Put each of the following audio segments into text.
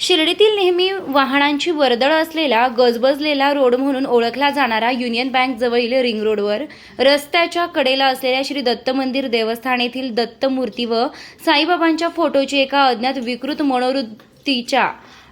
शिर्डीतील नेहमी वाहनांची वर्दळ असलेला गजबजलेला रोड म्हणून ओळखला जाणारा युनियन बँक जवळील रिंग रोडवर रस्त्याच्या कडेला असलेल्या श्री दत्त मंदिर देवस्थान येथील दत्त मूर्ती व साईबाबांच्या फोटोची एका अज्ञात विकृत मनोवृत्तीच्या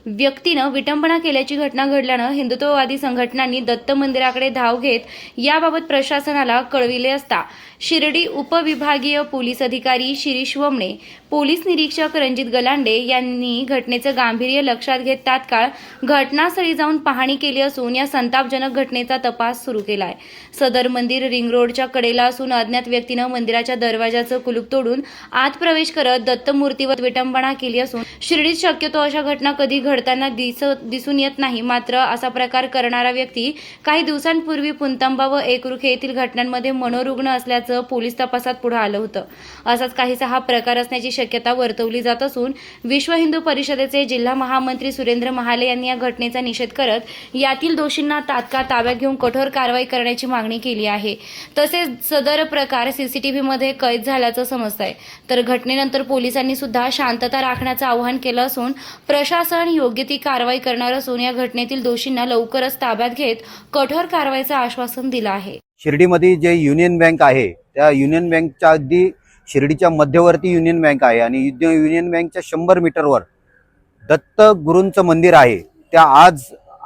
व्यक्तीनं विटंबना केल्याची घटना घडल्यानं हिंदुत्ववादी संघटनांनी दत्त मंदिराकडे धाव घेत याबाबत प्रशासनाला कळविले असता शिर्डी उपविभागीय पोलीस अधिकारी शिरीष वमणे पोलीस निरीक्षक रणजित गलांडे यांनी घटनेचं गांभीर्य लक्षात घेत तात्काळ घटनास्थळी जाऊन पाहणी केली असून या संतापजनक घटनेचा तपास सुरू केला आहे सदर मंदिर रिंग रोडच्या कडेला असून अज्ञात व्यक्तीनं मंदिराच्या दरवाजाचं कुलूप तोडून आत प्रवेश करत दत्तमूर्तीवर विटंबना केली असून शिर्डीत शक्यतो अशा घटना कधी घड घडताना दिसत दिसून येत नाही. मात्र असा प्रकार करणारा व्यक्ती काही दिवसांपूर्वी पुंतंबा व एकरुखे येथील घटनांमध्ये मनोरुग्ण असल्याचं पोलीस तपासात पुढे आलं होतं. असाच काहीसा हा प्रकार असण्याची शक्यता वर्तवली जात असून विश्व हिंदू परिषदेचे जिल्हा महामंत्री सुरेंद्र महाले यांनी या घटनेचा निषेध करत यातील दोषींना तात्काळ ताब्यात घेऊन कठोर कारवाई करण्याची मागणी केली आहे. तसेच सदर प्रकार सीसीटीव्हीमध्ये कैद झाल्याचं समजत आहे तर घटनेनंतर पोलिसांनी सुद्धा शांतता राखण्याचं आवाहन केलं असून प्रशासन योग्य ती कारवाई करणार असून या घटनेतील दोषींना लवकरच ताब्यात घेत कठोर कारवाईचं आश्वासन दिलं आहे. शिर्डीमध्ये जे युनियन बँक आहे त्या युनियन बँकच्या अगदी शिर्डीच्या मध्यवर्ती युनियन बँक आहे आणि युनियन बँकच्या शंभर मीटरवर दत्त गुरूंचं मंदिर आहे. त्या आज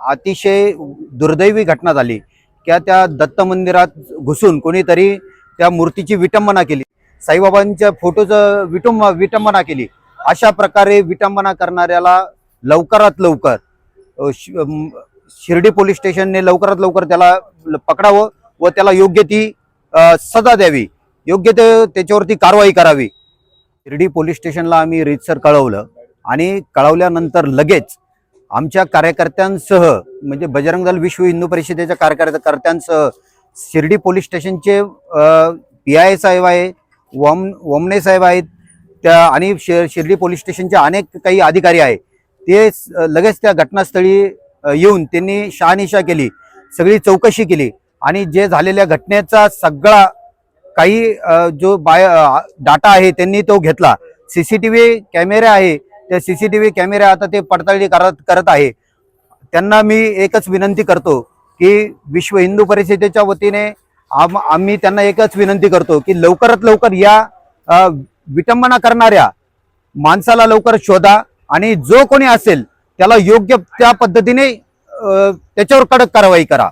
अतिशय दुर्दैवी घटना झाली. त्या त्या दत्त मंदिरात घुसून कोणीतरी त्या मूर्तीची विटंबना केली. साईबाबांच्या फोटोचं विटंब विटंबना केली. अशा प्रकारे विटंबना करणाऱ्याला लवकरात लवकर शि- शिर्डी पोलीस स्टेशनने लवकरात लवकर त्याला ल- पकडावं व त्याला योग्य ती सजा द्यावी. योग्य ते त्याच्यावरती कारवाई करावी. शिर्डी पोलीस स्टेशनला आम्ही रीतसर कळवलं आणि कळवल्यानंतर लगेच आमच्या कार्यकर्त्यांसह म्हणजे बजरंग दल विश्व हिंदू परिषदेच्या कार्यकर्त्यांसह शिर्डी पोलीस स्टेशनचे पी आय साहेब आहे वम वमने साहेब आहेत त्या आणि शि- शिर्डी पोलीस स्टेशनचे अनेक काही अधिकारी आहे ते स- लगेच त्या घटनास्थळी येऊन त्यांनी शहानिशा केली सगळी चौकशी केली आणि जे झालेल्या घटनेचा सगळा काही जो बाय डाटा आहे त्यांनी तो घेतला. सी सी टी व्ही कॅमेरे आहे त्या व्ही कॅमेरे आता ते पडताळणी करत करत आहे. त्यांना मी एकच विनंती करतो की विश्व हिंदू परिषदेच्या वतीने आम आम्ही त्यांना एकच विनंती करतो की लवकरात लवकर या विटंबना करणाऱ्या माणसाला लवकर शोधा. आणि जो कोणी असेल त्याला योग्य त्या पद्धतीने त्याच्यावर कडक कारवाई करा.